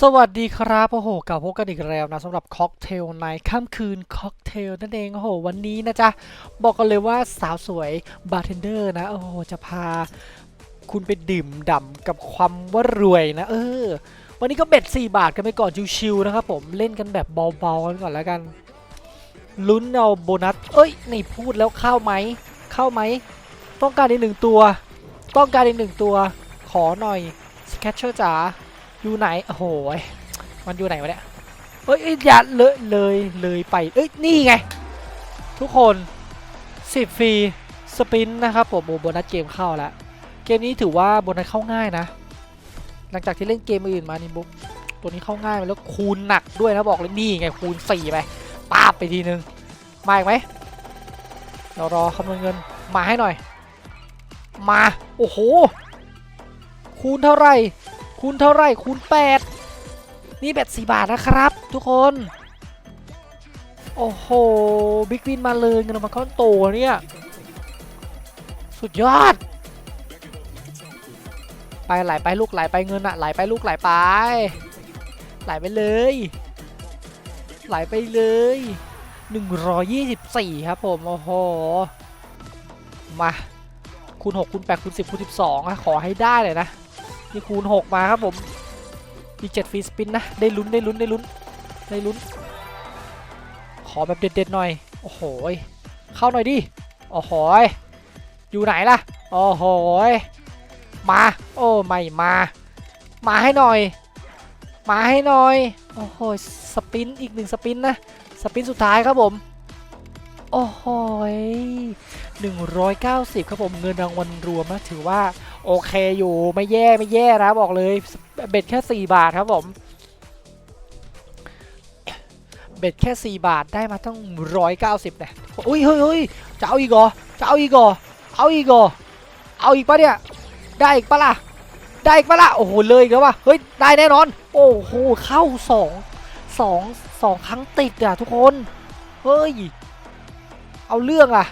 สวัสดีครับโอ้โหกลับพบกันอีกแล้วนะสำหรับค็อกเทลในค่ำคืนค็อกเทลนั่นเองโอ้โหวันนี้นะจ๊ะ บอกกันเลยว่าสาวสวยบาร์เทนเดอร์นะ โอ้โห จะพาคุณไปดื่มด่ำกับความว่ารวยนะ เออ วันนี้ก็เบ็ด 4 บาทกันไปก่อนชิวๆนะครับผมเล่นกันแบบเบาๆกันก่อนแล้วกันลุ้นเอาโบนัส เอ้ยนี่พูดแล้วเข้าไหม เข้าไหม ต้องการอีกหนึ่งตัว ต้องการอีกหนึ่งตัว ขอหน่อยสแคชเชอร์จ๋า อยู่ไหนโอ้โหยมันอยู่ไหนวะเนี่ยเฮ้ยเอ้ยอย่าเลยเลยเลยไปเอ้ยนี่ไง ทุกคนสิบฟรีสปินนะครับผมโบนัสเกมเข้าแล้วเกมนี้ถือว่าโบนัสเข้าง่ายนะ หลังจากที่เล่นเกมอื่นมานี่บุ๊กตัวนี้เข้าง่ายแล้วคูณหนักด้วยนะบอกเลยนี่ไงคูณ4ไปป้าบไปทีนึงมาอีกไหมเรารอคำนวณเงินมาให้หน่อย มา โอ้โห คูณเท่าไหร่ คูณเท่าไรคูณ8นี่แบต4บาทนะครับ ทุกคน โอ้โหบิ๊กวินมาเลยเงินมาก้อนโตเนี่ย สุดยอด ไปไหลไปลูกไหลไปเงินอะไหลไปลูกไหลไป ไหลไปเลย ไหลไปเลย 124 ครับผม โอ้โห มาคูณ 6คูณ8คูณ10คูณ12อะขอให้ได้เลยนะ นี่คูณ 6 มาครับผมมี7ฟรีสปินนะ ได้ลุ้นได้ลุ้นได้ลุ้นได้ลุ้น ขอแบบเด็ดๆหน่อย โอ้โหเข้าหน่อยดิ โอ้โหอยู่ไหนล่ะ โอ้โหมา โอ้ไม่มา มาให้หน่อย มาให้หน่อย โอ้โหสปินอีกหนึ่งสปินนะ สปินสุดท้ายครับผม โอ้โหย190 ครับผมเงินรางวัลรวมนะถือว่า โอเคอยู่ไม่แย่ไม่แย่นะบอกเลยเบ็ดแค่ 4 บาทครับผม เบ็ดแค่ 4 บาทได้มาตั้ง190เนี่ยอุ้ยเฮ้ยเฮ้ยจะเอาอีกเหรอจะเอาอีกเหรอเอาอีกเหรอเอาอีกปะเนี่ยได้อีกปะล่ะได้อีกปะล่ะโอ้โหเลยอีกแล้ววะเฮ้ยได้แน่นอน โอ้โหเข้าสองสองสองครั้งติดอะทุกคนเฮ้ยเอาเรื่องอะ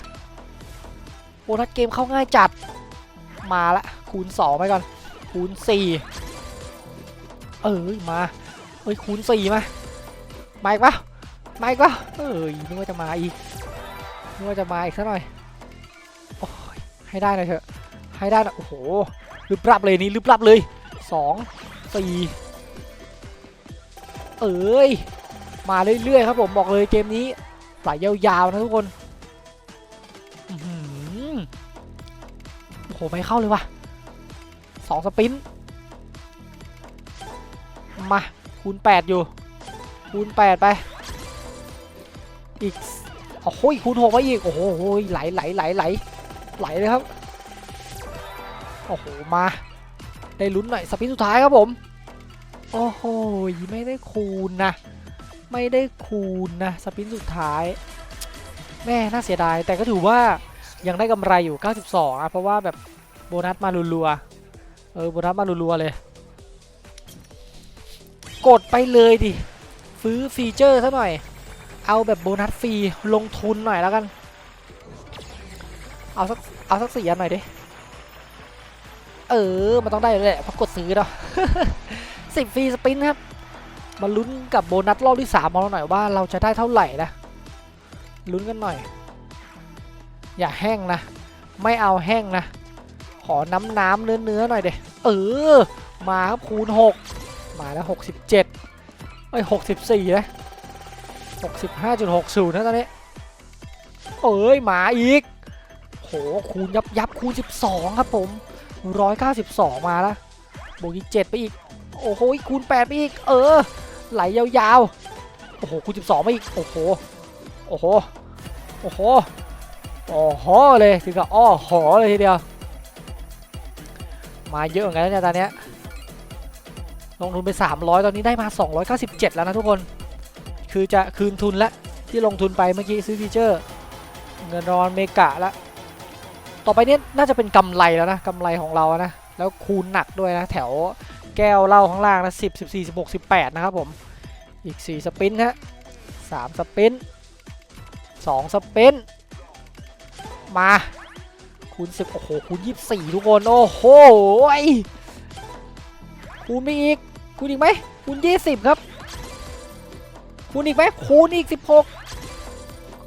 โบนัสเกมเข้าง่ายจัดมาละ คูณ2ไปก่อน คูณ 4 เอ้ยมา เอ้ยคูณ 4 มา มาอีกปะมาอีกปะเอ้ยนึกว่าจะมาอีกนึกว่าจะมาอีกสักหน่อยโอ้ยให้ได้หน่อยเถอะให้ได้นะโอ้โหลึบลับเลยนี่ลึบลับเลย2 4เอ้ยมาเรื่อยๆครับผมบอกเลยเกมนี้ไหลยาวๆนะทุกคนโอ้โหไม่เข้าเลยว่ะ สองสปิน มา คูณ 8 อยู่ คูณ 8 ไป อีก โอ้โหคูณ 6 ไปอีก โอ้โหไหลไหลไหลไหลไหลเลยครับ โอ้โห มา ได้ลุ้นหน่อย สปินสุดท้ายครับผม โอ้โห ไม่ได้คูณนะ ไม่ได้คูณนะ สปินสุดท้าย แม่น่าเสียดาย แต่ก็ถือว่ายังได้กำไรอยู่ 92อะเพราะว่าแบบโบนัสมารัวๆ เออโบนัสมารัวๆเลย กดไปเลยดิ ฟื้อฟีเจอร์ซะหน่อย เอาแบบโบนัสฟรีลงทุนหน่อยแล้วกัน เอาสักเอาสักสี่อันหน่อยดิ เออ มันต้องได้เลยแหละเพราะกดซื้อเนาะสิบฟรีสปินครับ มาลุ้นกับโบนัสรอบที่สามมาหน่อยว่าเราจะได้เท่าไหร่นะ ลุ้นกันหน่อย อย่าแห้งนะ ไม่เอาแห้งนะ ขอน้ำน้ำเนื้อเนื้อหน่อยเดเออ มาครับคูณ 6 มาแล้ว 67เอ้ย64นะ65.60นะตอนนี้ เอ้ย มาอีก โห คูณยับยับคูณ 12 ครับผม 192 มาแล้วบวกอีก7ไปอีก โอ้โหคูณ 8 ไปอีก เออ ไหลยาวๆ โอ้โห คูณ 12ไปอีก โอ้โห โอ้โห โอ้โห โอ้โหเลย ถึงกับอ้อหอเลยทีเดียว มาเยอะเหมือนกันเนี่ยตอนเนี้ยลงทุนไป 300 ตอนนี้ได้มา 297 แล้วนะทุกคน คือจะคืนทุนแล้วที่ลงทุนไปเมื่อกี้ซื้อฟีเจอร์ เงินรอนเมกะแล้วต่อไปเนี้ยน่าจะเป็นกำไรแล้วนะกำไรของเรานะ แล้วคูณหนักด้วยนะ แถวแก้วเหล้าข้างล่างนะ10 14 16 18นะครับผม อีก4สปินฮะ3สปิน2สปินมา คูณ10โอ้โหคูณ24ทุกคนโอ้โหคูณไปอีกคูณอีกไหมคูณยี่สิบครับ คูณอีกไหมคูณอีกสิบหก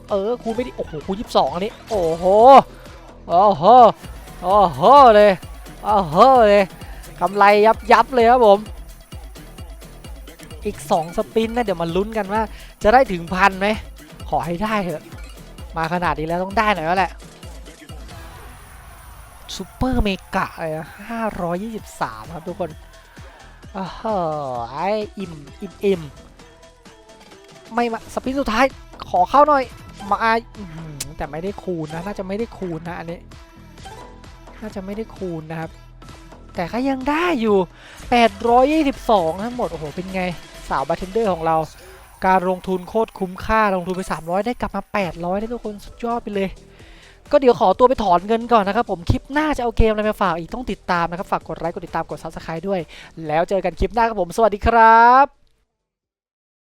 เออคูณไปดิโอ้โหคูณยี่สิบสองอันนี้โอ้โหโอ้โหโอ้โหเลยโอ้โหเลยกำไรยับยับเลยครับผมอีก 2 สปินนะเดี๋ยวมาลุ้นกันว่า จะได้ถึงพันไหมขอให้ได้เถอะ มาขนาดนี้แล้วต้องได้หน่อยแล้วแหละ ซูเปอร์เมกะเลยนะ523ครับทุกคนอ้าวเฮ้ยไออิ่มอิ่มอิ่มไม่มาสปินสุดท้ายขอเข้าหน่อย มาแต่ไม่ได้คูณนะ น่าจะไม่ได้คูณนะอันนี้ น่าจะไม่ได้คูณนะครับ แต่ก็ยังได้อยู่ 822 ทั้งหมด โอ้โห เป็นไง สาวบาร์เทนเดอร์ของเรา การลงทุนโคตรคุ้มค่า ลงทุนไป 300 ได้กลับมา 800ได้ทุกคน สุดยอดไปเลย ก็เดี๋ยวขอตัวไปถอนเงินก่อนนะครับผมคลิปหน้าจะเอาเกมอะไรมาฝากอีกต้องติดตามนะครับฝากกดไลค์กดติดตามกดซับสไครต์ด้วย แล้วเจอกันคลิปหน้าครับผมสวัสดีครับ